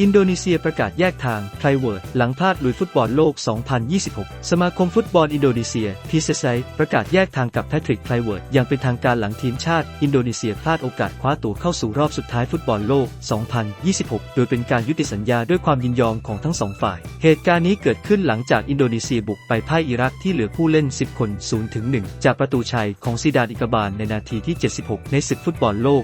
อินโดนีเซียประกาศแยกทางไพรเวิร์ดหลังพลาดลุยฟุตบอลโลก 2026 สมาคมฟุตบอลอินโดนีเซีย PSSI ประกาศแยกทางกับแพทริกไพรเวิร์ดอย่างเป็นทางการหลังทีมชาติ อินโดนีเซียพลาดโอกาสคว้าตั๋วเข้าสู่รอบสุดท้ายฟุตบอลโลก 2026 โดยเป็นการยุติสัญญาด้วยความยินยอมของทั้งสองฝ่าย เหตุการณ์นี้เกิดขึ้นหลังจากอินโดนีเซียบุกไปพ่ายอิรักที่เหลือผู้เล่น 10 คน 0 ถึง 1 จากประตูชัยของซีดานอิกบาลในนาทีที่ 76 ในศึกฟุตบอลโลก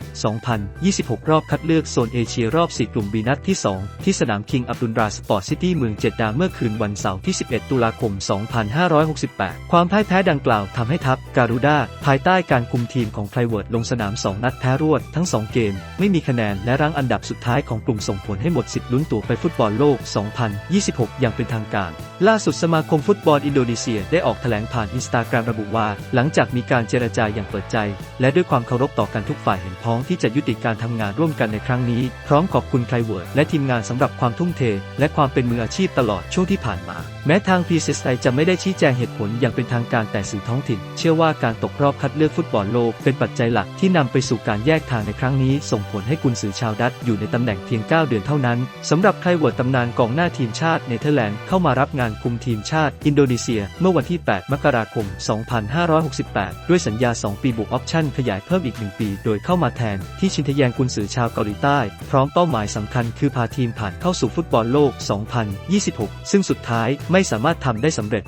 2026 รอบคัดเลือกโซนเอเชียรอบ 4 กลุ่มบีนัดที่ 2ที่สนามคิงอับดุลราสปอร์ตซิตี้เมืองเจดดาเมื่อคืนวันเสาร์ที่ 11 ตุลาคม 2568 ความพ่ายแพ้ดังกล่าวทำให้ทัพการูด้าภายใต้การคุมทีมของไพรเวิร์ดลงสนาม 2 นัดแพ้รวดทั้ง 2 เกม ไม่มีคะแนนและรั้งอันดับสุดท้ายของกลุ่มส่งผลให้หมดสิทธิ์ลุ้นตั๋วไปฟุตบอลโลก 2026 อย่างเป็นทางการ ล่าสุดสมาคมฟุตบอลอินโดนีเซียได้ออกแถลงผ่านอินสตาแกรมระบุว่า หลังจากมีการเจรจาอย่างเปิดใจ และด้วยความเคารพต่อกันทุกฝ่ายเห็นพ้องที่จะยุติการทำงานร่วมกันในครั้งนี้ พร้อมขอบคุณไพรเวิร์ดและทีมงานสำหรับความทุ่มเท และความเป็นมืออาชีพตลอดช่วงที่ผ่านมา แม้ทาง PSSI จะไม่ได้ชี้แจงเหตุผลอย่างเป็นทางการแต่สื่อท้องถิ่น เชื่อว่าการตกรอบคัดเลือกฟุตบอลโลกเป็นปัจจัยหลักที่นำไปสู่การแยกทางในครั้งนี้ ส่งผลให้กุนซือชาวดัตช์อยู่ในตำแหน่งเพียง 9 เดือนเท่านั้นสำหรับไพรเวิร์ดตำนานกองหน้าทีมชาติเนเธอร์แลนด์เข้ามารับงานคุมทีมชาติ อินโดนีเซีย เมื่อวันที่ 8 มกราคม 2568 ด้วยสัญญา 2 ปีบวกออปชั่นขยายเพิ่มอีก 1 ปี โดยเข้ามาแทนที่ชินทแยงกุนซือชาวเกาหลีใต้ พร้อมเป้าหมายสำคัญคือพาทีมผ่านเข้าสู่ฟุตบอลโลก 2026 ซึ่งสุดท้ายไม่สามารถทำได้สำเร็จ